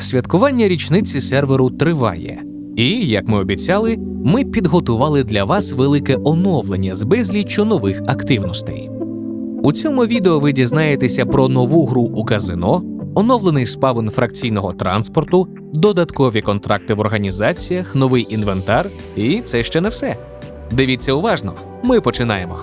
Святкування річниці серверу триває, і, як ми обіцяли, ми підготували для вас велике оновлення з безліччю нових активностей. У цьому відео ви дізнаєтеся про нову гру у казино, оновлений спавн фракційного транспорту, додаткові контракти в організаціях, новий інвентар, і це ще не все. Дивіться уважно, ми починаємо.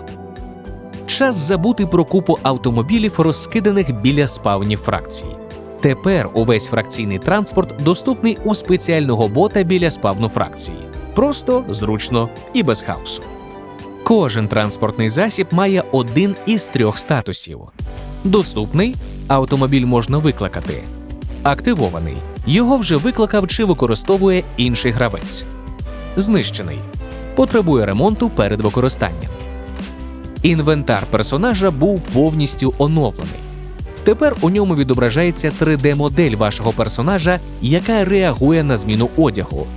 Час забути про купу автомобілів, розкиданих біля спавнів фракцій. Тепер увесь фракційний транспорт доступний у спеціального бота біля спавну фракції. Просто, зручно і без хаосу. Кожен транспортний засіб має один із трьох статусів: доступний автомобіль можна викликати, активований його вже викликав чи використовує інший гравець, знищений потребує ремонту перед використанням. Інвентар персонажа був повністю оновлений. Тепер у ньому відображається 3D-модель вашого персонажа, яка реагує на зміну одягу.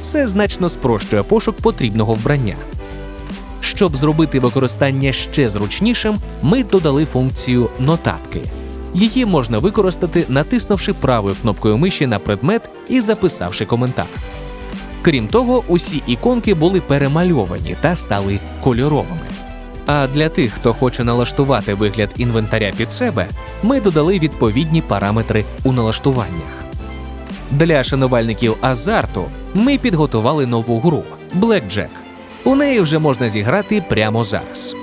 Це значно спрощує пошук потрібного вбрання. Щоб зробити використання ще зручнішим, ми додали функцію нотатки. Її можна використати, натиснувши правою кнопкою миші на предмет і записавши коментар. Крім того, усі іконки були перемальовані та стали кольоровими. А для тих, хто хоче налаштувати вигляд інвентаря під себе, ми додали відповідні параметри у налаштуваннях. Для шанувальників азарту ми підготували нову гру Blackjack. У неї вже можна зіграти прямо зараз.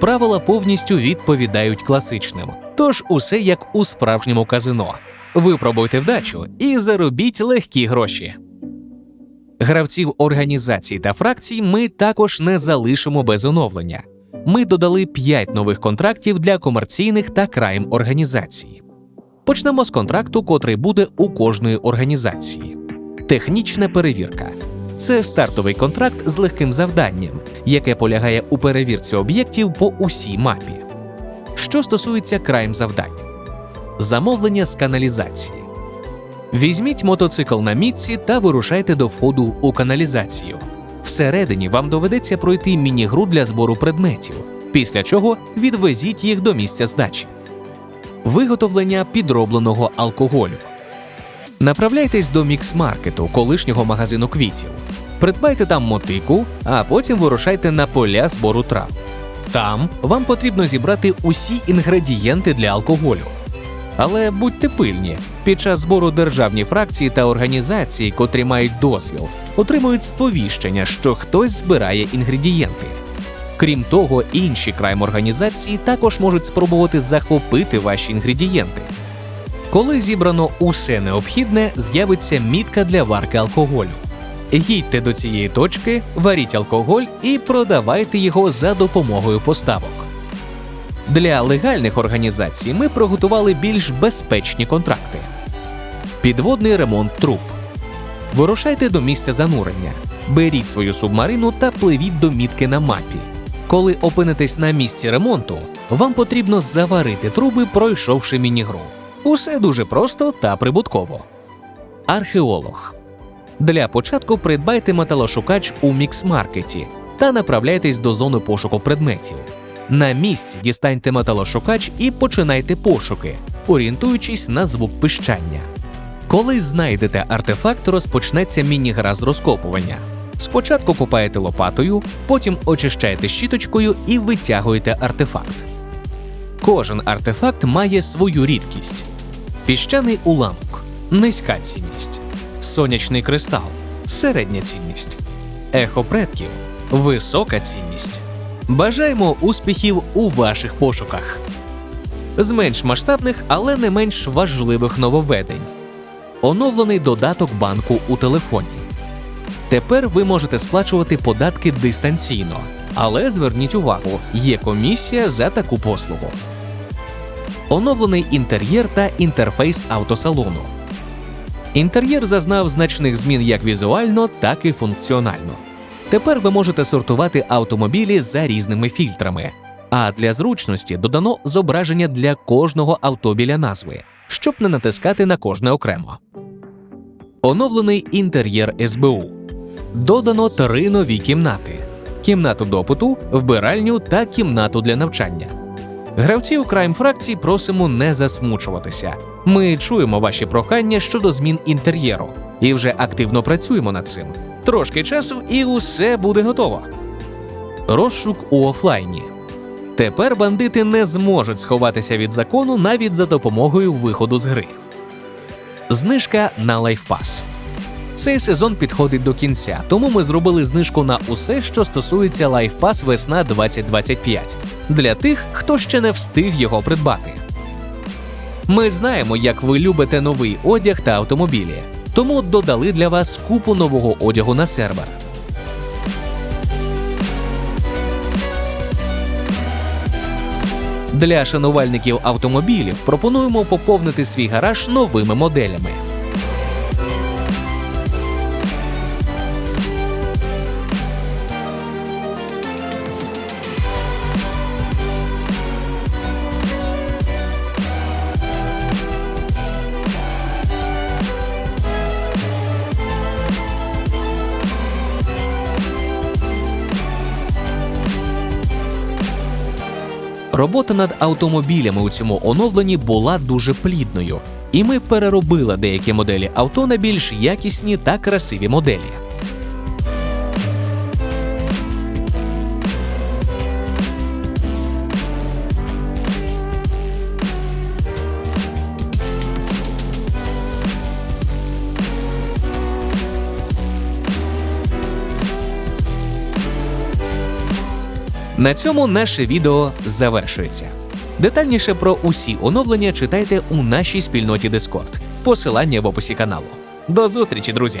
Правила повністю відповідають класичним, тож усе як у справжньому казино. Випробуйте вдачу і заробіть легкі гроші. Гравців організацій та фракцій ми також не залишимо без оновлення. Ми додали 5 нових контрактів для комерційних та краєм організацій. Почнемо з контракту, котрий буде у кожної організації. Технічна перевірка це стартовий контракт з легким завданням, яке полягає у перевірці об'єктів по усій мапі. Що стосується краєм завдань, замовлення з каналізації. Візьміть мотоцикл на мітці та вирушайте до входу у каналізацію. Всередині вам доведеться пройти міні-гру для збору предметів, після чого відвезіть їх до місця здачі. Виготовлення підробленого алкоголю. Направляйтесь до мікс-маркету, колишнього магазину квітів. Придбайте там мотику, а потім вирушайте на поля збору трав. Там вам потрібно зібрати усі інгредієнти для алкоголю. Але будьте пильні, під час збору державні фракції та організації, котрі мають дозвіл, отримують сповіщення, що хтось збирає інгредієнти. Крім того, інші крайм організації також можуть спробувати захопити ваші інгредієнти. Коли зібрано усе необхідне, з'явиться мітка для варки алкоголю. Їдьте до цієї точки, варіть алкоголь і продавайте його за допомогою поставок. Для легальних організацій ми приготували більш безпечні контракти. Підводний ремонт труб. Вирушайте до місця занурення, беріть свою субмарину та пливіть до мітки на мапі. Коли опинитесь на місці ремонту, вам потрібно заварити труби, пройшовши міні-гру. Усе дуже просто та прибутково. Археолог. Для початку придбайте металошукач у мікс-маркеті та направляйтесь до зони пошуку предметів. На місці дістаньте металошукач і починайте пошуки, орієнтуючись на звук пищання. Коли знайдете артефакт, розпочнеться міні-гра з розкопування. Спочатку копаєте лопатою, потім очищаєте щіточкою і витягуєте артефакт. Кожен артефакт має свою рідкість: піщаний уламок, низька цінність, сонячний кристал, середня цінність, ехо предків, висока цінність. Бажаємо успіхів у ваших пошуках. З менш масштабних, але не менш важливих нововведень. Оновлений додаток банку у телефоні. Тепер ви можете сплачувати податки дистанційно, але зверніть увагу, є комісія за таку послугу. Оновлений інтер'єр та інтерфейс автосалону. Інтер'єр зазнав значних змін як візуально, так і функціонально. Тепер ви можете сортувати автомобілі за різними фільтрами. А для зручності додано зображення для кожного авто біля назви, щоб не натискати на кожне окремо. Оновлений інтер'єр СБУ. Додано три нові кімнати: кімнату допиту, вбиральню та кімнату для навчання. Гравців Crime фракції просимо не засмучуватися. Ми чуємо ваші прохання щодо змін інтер'єру і вже активно працюємо над цим. Трошки часу, і усе буде готово. Розшук у офлайні. Тепер бандити не зможуть сховатися від закону навіть за допомогою виходу з гри. Знижка на лайфпас. Цей сезон підходить до кінця, тому ми зробили знижку на усе, що стосується лайфпас весна 2025 для тих, хто ще не встиг його придбати. Ми знаємо, як ви любите новий одяг та автомобілі, тому додали для вас купу нового одягу на сервер. Для шанувальників автомобілів пропонуємо поповнити свій гараж новими моделями. Робота над автомобілями у цьому оновленні була дуже плідною, і ми переробили деякі моделі авто на більш якісні та красиві моделі. На цьому наше відео завершується. Детальніше про усі оновлення читайте у нашій спільноті Discord. Посилання в описі каналу. До зустрічі, друзі!